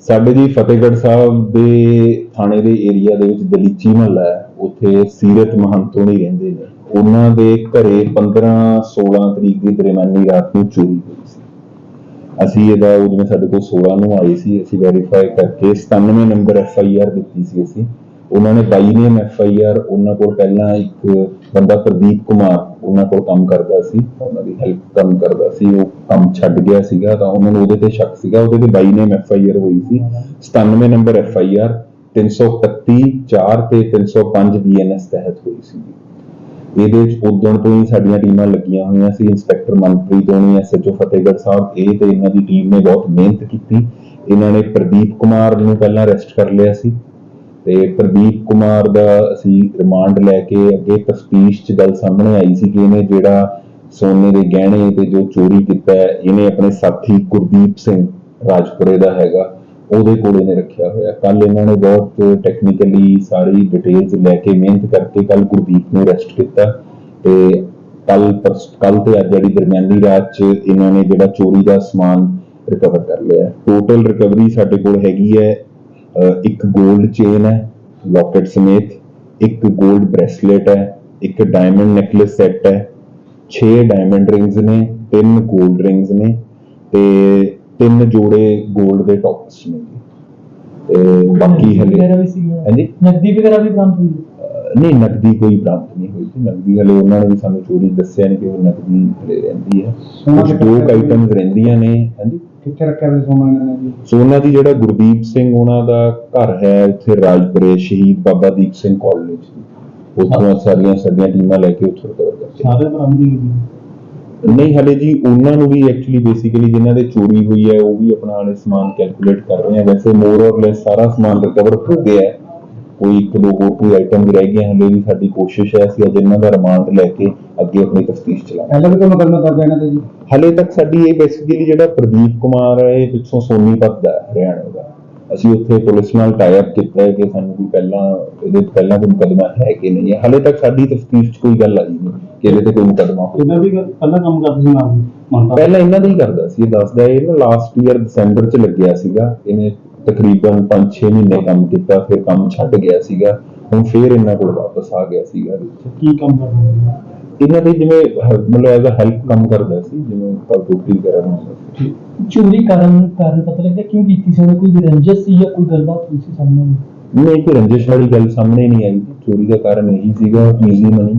ਸਾਡੇ ਜੀ ਫਤਿਹਗੜ੍ਹ ਸਾਹਿਬ ਦੇ ਥਾਣੇ ਦੇ ਏਰੀਆ ਦੇ ਵਿੱਚ ਦਲੀਚੀ ਮਹੱਲਾ ਹੈ, ਉੱਥੇ ਸੀਰਤ ਮਹੰਤ ਹੋਣੀ ਰਹਿੰਦੇ ਨੇ। ਉਹਨਾਂ ਦੇ ਘਰੇ 15 16 ਤਰੀਕ ਦੀ ਦਰਮਿਆਨੀ ਰਾਤ ਨੂੰ ਚੋਰੀ ਹੋਈ ਸੀ। ਅਸੀਂ ਇਹਦਾ ਉਹ ਜਿਵੇਂ ਸਾਡੇ ਕੋਲ 16 ਨੂੰ ਆਈ ਸੀ, ਅਸੀਂ ਵੈਰੀਫਾਈ ਕਰਕੇ 97 ਨੰਬਰ ਐਫ ਆਈ ਆਰ ਦਿੱਤੀ ਸੀ ਅਸੀਂ। ਉਹਨਾਂ ਨੇ 22 ਨੇਮ ਐਫ ਆਈ ਆਰ, ਉਹਨਾਂ ਕੋਲ ਪਹਿਲਾਂ ਇੱਕ ਬੰਦਾ ਪ੍ਰਦੀਪ ਕੁਮਾਰ ਉਹਨਾਂ ਕੋਲ ਕੰਮ ਕਰਦਾ ਸੀ, ਉਹਨਾਂ ਦੀ ਹੈਲਪ ਕੰਮ ਕਰਦਾ ਸੀ, ਉਹ ਕੰਮ ਛੱਡ ਗਿਆ ਸੀਗਾ, ਤਾਂ ਉਹਨਾਂ ਨੂੰ ਉਹਦੇ ਤੇ ਸ਼ੱਕ ਸੀਗਾ, ਉਹਦੇ ਤੇ 22 ਨੇਮ ਐਫ ਆਈ ਆਰ ਹੋਈ ਸੀ 97 ਨੰਬਰ ਐਫ ਆਈ ਆਰ 331 4 ਤੇ 305 ਬੀ ਐਨ ਐਸ ਤਹਿਤ ਹੋਈ ਸੀ। ਇਹਦੇ ਵਿੱਚ ਉਦੋਂ ਤੋਂ ਹੀ ਸਾਡੀਆਂ ਟੀਮਾਂ ਲੱਗੀਆਂ ਹੋਈਆਂ ਸੀ, ਇੰਸਪੈਕਟਰ ਮਨਪ੍ਰੀਤ ਹੋਣੀ ਐਸਐਚਓ ਫਤਿਹਗੜ੍ਹ ਸਾਹਿਬ, ਇਹ ਤੇ ਇਹਨਾਂ ਦੀ ਟੀਮ ਨੇ ਬਹੁਤ ਮਿਹਨਤ ਕੀਤੀ। ਇਹਨਾਂ ਨੇ ਪ੍ਰਦੀਪ ਕੁਮਾਰ ਨੂੰ ਪਹਿਲਾਂ ਅਰੈਸਟ ਕਰ ਲਿਆ ਸੀ। ਤੇ ਪ੍ਰਦੀਪ ਕੁਮਾਰ ਦਾ ਅਸੀਂ ਰਿਮਾਂਡ ਲੈ ਕੇ ਅੱਗੇ ਤਫਤੀਸ਼ 'ਚ ਗੱਲ ਸਾਹਮਣੇ ਆਈ ਸੀ ਕਿ ਇਹਨੇ ਜਿਹੜਾ ਸੋਨੇ ਦੇ ਗਹਿਣੇ ਤੇ ਜੋ ਚੋਰੀ ਕੀਤਾ ਇਹਨੇ ਆਪਣੇ ਸਾਥੀ ਗੁਰਦੀਪ ਸਿੰਘ ਰਾਜਪੁਰੇ ਦਾ ਹੈਗਾ, ਉਹਦੇ ਕੋਲ ਇਹਨੇ ਰੱਖਿਆ ਹੋਇਆ। ਕੱਲ ਇਹਨਾਂ ਨੇ ਬਹੁਤ ਟੈਕਨੀਕਲੀ ਸਾਰੀ ਡਿਟੇਲਸ ਲੈ ਕੇ ਮਿਹਨਤ ਕਰਕੇ ਕੱਲ ਗੁਰਦੀਪ ਨੂੰ ਅਰੈਸਟ ਕੀਤਾ ਤੇ ਕੱਲ ਕੱਲ ਤੇ ਅੱਜ ਜਿਹੜੀ ਦਰਮਿਆਨੀ ਰਾਤ 'ਚ ਇਹਨਾਂ ਨੇ ਜਿਹੜਾ ਚੋਰੀ ਦਾ ਸਮਾਨ ਰਿਕਵਰ ਕਰ ਲਿਆ। ਟੋਟਲ ਰਿਕਵਰੀ ਸਾਡੇ ਕੋਲ ਹੈਗੀ ਹੈ ਇੱਕ 골ਡ ਚੇਨ ਹੈ ਲੌਕਟ ਸਮੇਤ ਇੱਕ 골ਡ ਬ੍ਰੇਸਲੇਟ ਹੈ ਇੱਕ ਡਾਇਮੰਡ ਨੈਕਲੇਸ ਸੈੱਟ ਹੈ 6 ਡਾਇਮੰਡ ਰਿੰਗਸ ਨੇ 3 골ਡ ਰਿੰਗਸ ਨੇ ਤੇ 3 ਜੋੜੇ 골ਡ ਦੇ ਟੌਪਸ ਨੇ। ਤੇ ਬਾਕੀ ਹਲੇ ਹਾਂਜੀ? ਨਕਦੀ ਵਗੈਰਾ ਵੀ ਬਰਾਮਦ ਹੋਈ? ਨਹੀਂ ਨਕਦੀ ਕੋਈ ਪ੍ਰਾਪਤ ਨਹੀਂ ਹੋਈ ਸੀ। ਨਕਦੀ ਹਲੇ ਉਹਨਾਂ ਨੇ ਵੀ ਸਾਨੂੰ ਚੋਰੀ ਦੱਸਿਆ ਨਹੀਂ ਕਿ ਉਹ ਨਕਦੀ ਰਹਿੰਦੀ ਹੈ। ਕੁਝ ਦੋ ਆਈਟਮਸ ਰਹਿੰਦੀਆਂ ਨੇ ਹਾਂਜੀ? ਕਿੱਥੇ ਰੱਖਿਆ ਹੋਇਆ ਸੋਨਾ ਇਹਨਾਂ ਨੇ ਜੀ? ਸੋਨਾ ਦੀ ਜਿਹੜਾ ਗੁਰਦੀਪ ਸਿੰਘ ਉਹਨਾਂ ਦਾ ਘਰ ਹੈ ਉੱਥੇ ਰਾਜਪੁਰੇ ਸ਼ਹੀਦ ਬਾਬਾ ਦੀਪ ਸਿੰਘ ਕਾਲਜ। ਉੱਥੋਂ ਸਾਰੀਆਂ ਸਾਡੀਆਂ ਟੀਮਾਂ ਲੈ ਕੇ ਉੱਥੋਂ ਕਰਦੇ ਸਾਰੇ ਬਰਾਮਦ ਨਹੀਂ ਹਲੇ ਜੀ ਉਹਨਾਂ ਨੂੰ ਵੀ ਐਕਚੁਅਲੀ ਬੇਸਿਕਲੀ ਜਿਨ੍ਹਾਂ ਦੇ ਚੋਰੀ ਹੋਈ ਹੈ ਉਹ ਵੀ ਆਪਣਾ ਹਲੇ ਸਮਾਨ ਕੈਲਕੂਲੇਟ ਕਰ ਰਹੇ ਆ। ਵੈਸੇ ਮੋਰ ਔਰ ਲੈਸ ਸਾਰਾ ਸਮਾਨ ਰਿਕਵਰ ਹੋ ਗਿਆ ਹੈ। ਕੋਈ ਇੱਕ ਦੋ ਹੋਰ ਕੋਈ ਆਈਟਮ ਰਹਿ ਗਏ ਹਲੇ ਵੀ ਸਾਡੀ ਕੋਸ਼ਿਸ਼ ਹੈ ਅਸੀਂ ਅੱਜ ਇਹਨਾਂ ਦਾ ਰਿਮਾਂਡ ਲੈ ਕੇ ਅੱਗੇ ਆਪਣੀ ਤਫਤੀਸ਼ ਚਲਾਵਾਂਗੇ। ਪਹਿਲਾਂ ਵੀ ਕੋਈ ਮੁਕੱਦਮਾ ਦਰਜ ਹੈ ਇਹਨਾਂ ਤੇ ਜੀ? ਹਲੇ ਤੱਕ ਸਾਡੀ ਇਹ ਬੇਸਿਕਲੀ ਜਿਹੜਾ ਪ੍ਰਦੀਪ ਕੁਮਾਰ ਹੈ ਇਹ ਪਿੱਛੋਂ ਸੋਨੀਪਤ ਦਾ ਹਰਿਆਣਾ ਦਾ। ਅਸੀਂ ਉੱਥੇ ਪੁਲਿਸ ਨਾਲ ਟਾਈ ਅਪ ਕੀਤਾ ਹੈ ਕਿ ਸਾਨੂੰ ਕੋਈ ਪਹਿਲਾਂ ਇਹਦੇ ਪਹਿਲਾਂ ਕੋਈ ਮੁਕੱਦਮਾ ਹੈ ਕਿ ਨਹੀਂ ਹੈ। ਹਲੇ ਤੱਕ ਸਾਡੀ ਤਫਤੀਸ਼ 'ਚ ਕੋਈ ਗੱਲ ਆਈ ਨਹੀਂ ਕਿ ਇਹਦੇ ਤੇ ਕੋਈ ਮੁਕੱਦਮਾ ਹੋਵੇ ਇਹਨਾਂ ਵੀ ਪਹਿਲਾਂ ਕੰਮ ਕਰਦੇ ਸੀ ਨਾਲ? ਪਹਿਲਾਂ ਇਹਨਾਂ ਦਾ ਹੀ ਕਰਦਾ ਸੀ ਇਹ ਦੱਸਦਾ ਇਹ ਨਾ ਲਾਸਟ ਈਅਰ ਦਸੰਬਰ 'ਚ ਲੱਗਿਆ ਸੀਗਾ ਇਹਨੇ ਤਕਰੀਬਨ 5-6 ਮਹੀਨੇ ਕੰਮ ਕੀਤਾ ਫਿਰ ਕੰਮ ਛੱਡ ਗਿਆ ਸੀਗਾ। ਹੁਣ ਫਿਰ ਇਹਨਾਂ ਕੋਲ ਵਾਪਸ ਆ ਗਿਆ ਸੀਗਾ ਕੀ ਕੰਮ ਕਰਦੇ ਇਹਨਾਂ ਦੇ ਜਿਵੇਂ ਮਤਲਬ ਐਜ਼ ਅ ਹੈਲਪ ਕੰਮ ਕਰਦਾ ਸੀ ਜਿਵੇਂ ਵਗੈਰਾ ਹੁੰਦਾ ਸੀ। ਚੋਰੀ ਕਰਨ ਕਾਰਨ ਪਤਾ ਲੱਗਿਆ ਕਿਉਂ ਕੀਤੀ ਸੀ? ਉਹਨੇ ਕੋਈ ਰੰਜਿਸ਼ ਸੀ ਜਾਂ ਕੋਈ ਗੱਲਬਾਤ ਹੋਈ ਸੀ ਸਾਹਮਣੇ? ਨਹੀਂ ਕੋਈ ਰੰਜਿਸ਼ ਵਾਲੀ ਗੱਲ ਸਾਹਮਣੇ ਨਹੀਂ ਆਈ। ਚੋਰੀ ਦਾ ਕਾਰਨ ਇਹੀ ਸੀਗਾ ਈਜ਼ੀ ਮਨੀ